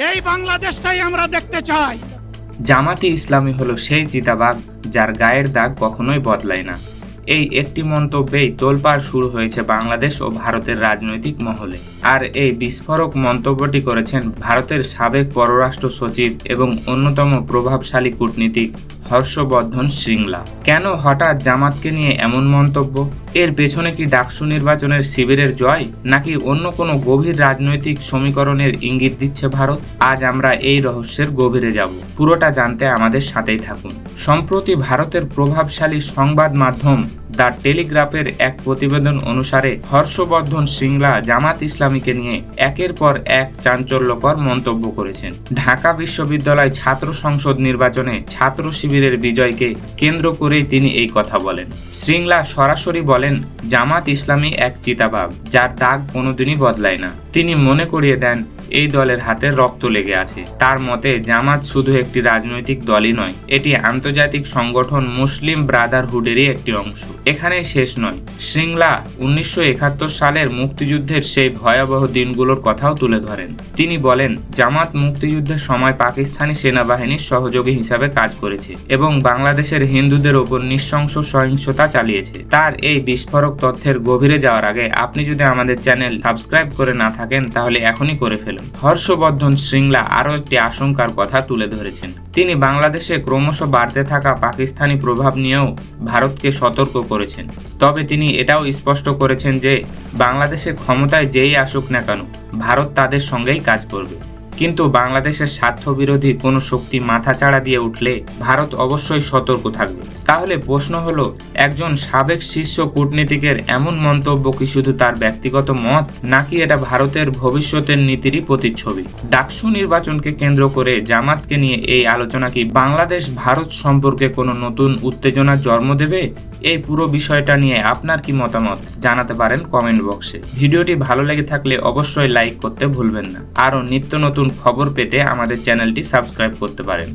এই বাংলাদেশটাই আমরা দেখতে চাই। জামাতি ইসলামী হলো সেই চিতাবাঘ যার গায়ের দাগ কখনোই বদলায় না। এই একটি মন্তব্যেই তোলপাড় শুরু হয়েছে বাংলাদেশ ও ভারতের রাজনৈতিক মহলে। আর এই বিস্ফোরক মন্তব্যটি করেছেন ভারতের সাবেক পররাষ্ট্র সচিব এবং অন্যতম প্রভাবশালী কূটনীতিক হর্ষবর্ধন শৃঙ্গলা। কেন হঠাৎ জামাতকে নিয়ে এমন মন্তব্য? এর পেছনে কি ডাকসু নির্বাচনের শিবিরের জয়? নাকি অন্য কোনো গভীর রাজনৈতিক সমীকরণের ইঙ্গিত দিচ্ছে ভারত? আজ আমরা এই রহস্যের গভীরে যাব। পুরোটা জানতে আমাদের সাথেই থাকুন। সম্প্রতি ভারতের প্রভাবশালী সংবাদ মাধ্যম দ্য টেলিগ্রাফের এক প্রতিবেদন অনুসারে হর্ষবর্ধন সিংলা জামাত ইসলামীকে নিয়ে একের পর এক চাঞ্চল্যকর মন্তব্য করেছেন। ঢাকা বিশ্ববিদ্যালয় ছাত্র সংসদ নির্বাচনে ছাত্র শিবিরের বিজয়কে কেন্দ্র করেই তিনি এই কথা বলেন। শৃঙ্গলা সরাসরি বলেন, জামাত ইসলামী এক চিতাবাঘ, যার দাগ কোনোদিনই বদলায় না। তিনি মনে করিয়ে দেন, এই দলের হাতে রক্ত লেগে আছে। তার মতে, জামাত শুধু একটি রাজনৈতিক দলই নয়, এটি আন্তর্জাতিক সংগঠন মুসলিম ব্রাদারহুডেরই একটি অংশ। এখানেই শেষ নয়। শৃঙ্গলা উনিশশো সালের মুক্তিযুদ্ধের সেই ভয়াবহ দিনগুলোর কথাও তুলে ধরেন। তিনি বলেন, জামাত মুক্তিযুদ্ধের সময় পাকিস্তানি সেনাবাহিনীর সহযোগী হিসাবে কাজ করেছে এবং বাংলাদেশের হিন্দুদের ওপর নৃশংস সহিংসতা চালিয়েছে। তার এই বিস্ফোরক তথ্যের গভীরে যাওয়ার আগে আপনি যদি আমাদের চ্যানেল সাবস্ক্রাইব করে না থাকেন, তাহলে এখনই করে ফেলুন। হর্ষবর্ধন শৃঙ্গলা আরও একটি আশঙ্কার কথা তুলে ধরেছেন। তিনি বাংলাদেশে ক্রমশ বাড়তে থাকা পাকিস্তানি প্রভাব নিয়েও ভারতকে সতর্ক করেছেন। তবে তিনি এটাও স্পষ্ট করেছেন যে, বাংলাদেশে ক্ষমতায় যেই আসুক না কেন, ভারত তাদের সঙ্গেই কাজ করবে। কিন্তু বাংলাদেশের স্বার্থবিরোধী কোনো শক্তি মাথাচাড়া দিয়ে উঠলে ভারত অবশ্যই সতর্ক থাকবে। তাহলে প্রশ্ন হলো, একজন সাবেক শীর্ষ কূটনীতিকের এমন মন্তব্য কি শুধু তার ব্যক্তিগত মত, নাকি এটা ভারতের ভবিষ্যতের নীতিরই প্রতিচ্ছবি? ডাকসু নির্বাচনকে কেন্দ্র করে জামাতকে নিয়ে এই আলোচনা কি বাংলাদেশ ভারত সম্পর্কে কোনো নতুন উত্তেজনার জন্ম দেবে? এই পুরো বিষয়টা নিয়ে আপনার কি মতামত? জানাতে পারেন কমেন্ট বক্সে। ভিডিওটি ভালো লেগে থাকলে অবশ্যই লাইক করতে ভুলবেন না। আরও নিত্য নতুন খবর পেতে আমাদের চ্যানেলটি সাবস্ক্রাইব করতে পারেন।